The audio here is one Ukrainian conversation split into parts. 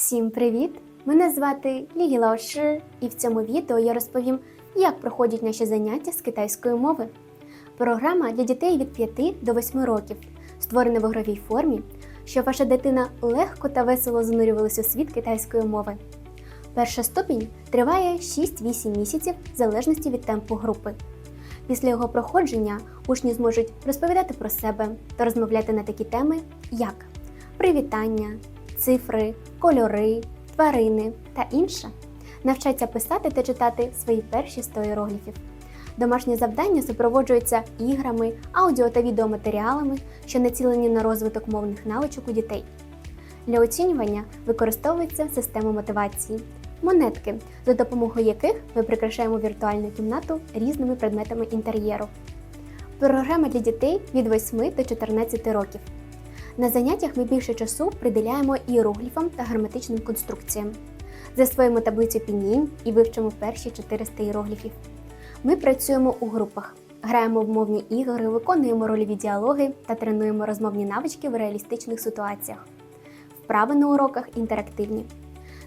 Всім привіт! Мене звати Лілі Лаоши, і в цьому відео я розповім, як проходять наші заняття з китайської мови. Програма для дітей від 5 до 8 років, створена в ігровій формі, щоб ваша дитина легко та весело занурювалася у світ китайської мови. Перша ступінь триває 6-8 місяців в залежності від темпу групи. Після його проходження учні зможуть розповідати про себе та розмовляти на такі теми, як привітання, цифри, кольори, тварини та інше. Навчаться писати та читати свої перші 100 іерогліфів. Домашні завдання супроводжуються іграми, аудіо та відеоматеріалами, що націлені на розвиток мовних навичок у дітей. Для оцінювання використовується система мотивації, монетки, за допомогою яких ми прикрашаємо віртуальну кімнату різними предметами інтер'єру. Програма для дітей від 8 до 14 років. На заняттях ми більше часу приділяємо іерогліфам та граматичним конструкціям. Засвоїмо таблицю пінінь і вивчимо перші 400 іерогліфів. Ми працюємо у групах, граємо в мовні ігри, виконуємо рольові діалоги та тренуємо розмовні навички в реалістичних ситуаціях. Вправи на уроках інтерактивні.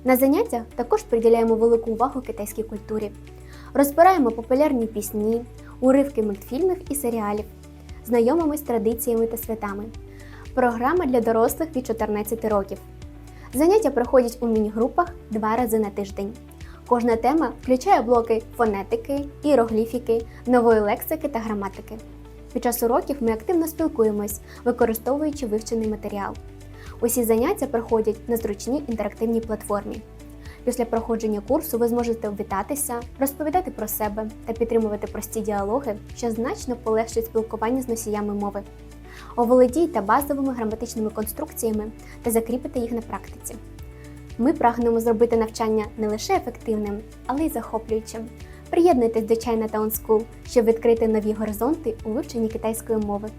На заняттях також приділяємо велику увагу китайській культурі. Розбираємо популярні пісні, уривки мультфільмів і серіалів, знайомимось з традиціями та святами. Програма для дорослих від 14 років. Заняття проходять у міні-групах два рази на тиждень. Кожна тема включає блоки фонетики, іерогліфіки, нової лексики та граматики. Під час уроків ми активно спілкуємось, використовуючи вивчений матеріал. Усі заняття проходять на зручній інтерактивній платформі. Після проходження курсу ви зможете вітатися, розповідати про себе та підтримувати прості діалоги, що значно полегшить спілкування з носіями мови. Оволодійте базовими граматичними конструкціями та закріпите їх на практиці. Ми прагнемо зробити навчання не лише ефективним, але й захоплюючим. Приєднуйтесь до China Town School, щоб відкрити нові горизонти у вивченні китайської мови.